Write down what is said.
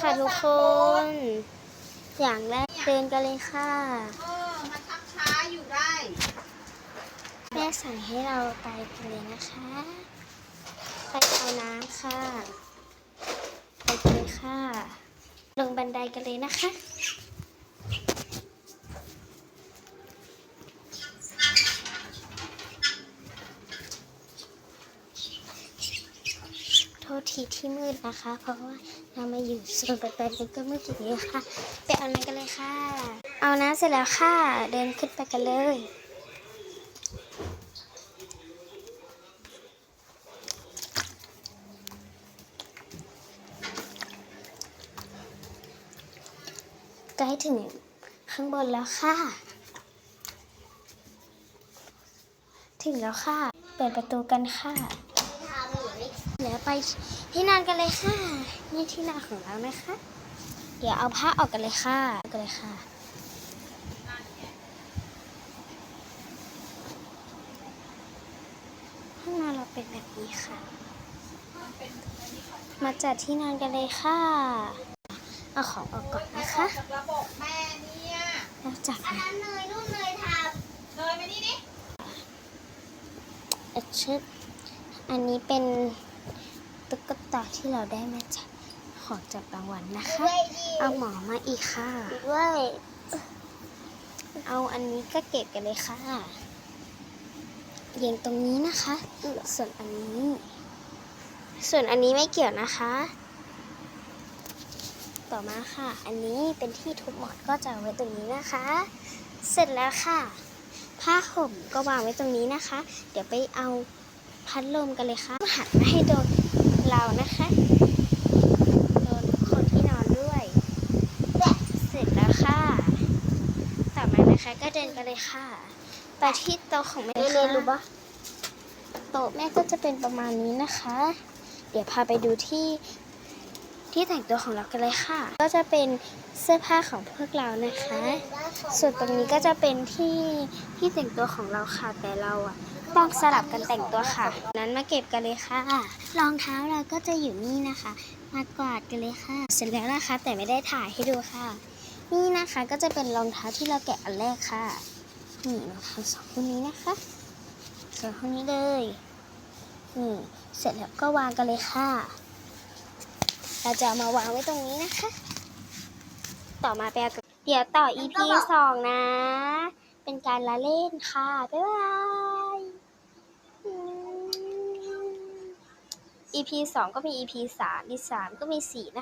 ค่ะทุกคน อย่างแรกเดินกันเลยค่ะเออมาชักช้าอยู่ได้ แม่สั่งให้เราไปกันเลยนะคะ ไปเอาน้ำค่ะ ไปกันเลยค่ะ ลงบันไดกันเลยนะคะ ษทีที่มืดนะคะ เพราะว่าเรามาอยู่โซนบันไดมันก็มืดอย่างนี้ค่ะ ไปเอาน้ำกันเลยค่ะ เอาน้ำเสร็จแล้วค่ะ เดินขึ้นไปกันเลย ใกล้ถึงข้างบนแล้วค่ะ ถึงแล้วค่ะ เปิดประตูกันค่ะ เดี๋ยวไปที่นอนกันเลยค่ะ นี่ที่นอนของเรานะคะ เดี๋ยวเอาผ้าออกกันเลยค่ะกันเลยค่ะห้องนอนเราเป็นแบบนี้ค่ะ มาจัดที่นอนกันเลยค่ะ เอาของออกก่อนนะคะจากระบบแม่เนี่ยแล้วจับอันนั้นเนยนู่นเนยทำเนยมานี่ดิเอดชึบอันนี้เป็น ตุ๊กตาที่เราได้มาจากของจากรางวัลนะคะ เอาหมอมาอีกค่ะ ด้วยเอาอันนี้ก็เก็บกันเลยค่ะเรียงตรงนี้นะคะ ส่วนอันนี้ ส่วนอันนี้ไม่เกี่ยวนะคะ ต่อมาค่ะ อันนี้เป็นที่ทุบหมอนก็จะเอาไว้ตรงนี้นะคะ เสร็จแล้วค่ะ ผ้าห่มก็วางไว้ตรงนี้นะคะ เดี๋ยวไปเอาพัดลมกันเลยค่ะหันมาให้โดน เรานะคะโดนคนที่นอนด้วยเสร็จแล้วค่ะ ต่อมานะคะ ก็เดินกันเลยค่ะไปที่โต๊ะของแม่ค่ะโต๊ะแม่ก็จะเป็นประมาณนี้นะคะ เดี๋ยวพาไปดูที่ที่แต่งตัวของเรากันเลยค่ะ ก็จะเป็นเสื้อผ้าของพวกเรานะคะ ส่วนตรงนี้ก็จะเป็นที่ที่แต่งตัวของเราค่ะแต่เราอะ ต้องสลับกันแต่งตัวค่ะ นั้นมาเก็บกันเลยค่ะ รองเท้าเราก็จะอยู่นี่นะคะ มากวาดกันเลยค่ะ เสร็จแล้วนะคะ แต่ไม่ได้ถ่ายให้ดูค่ะ นี่นะคะก็จะเป็นรองเท้าที่เราแกะอันแรกค่ะนี่รองเท้าสองคู่นี้นะคะสองคู่นี้เลยนี่เสร็จแล้วก็วางกันเลยค่ะ เราจะเอามาวางไว้ตรงนี้นะคะ ต่อมาไปเอากับเดี๋ยวต่อ EP สองนะ เป็นการละเล่นค่ะ บ๊ายบายอืม EP สองก็มี EP สาม EP สามก็มีสี่นะคะ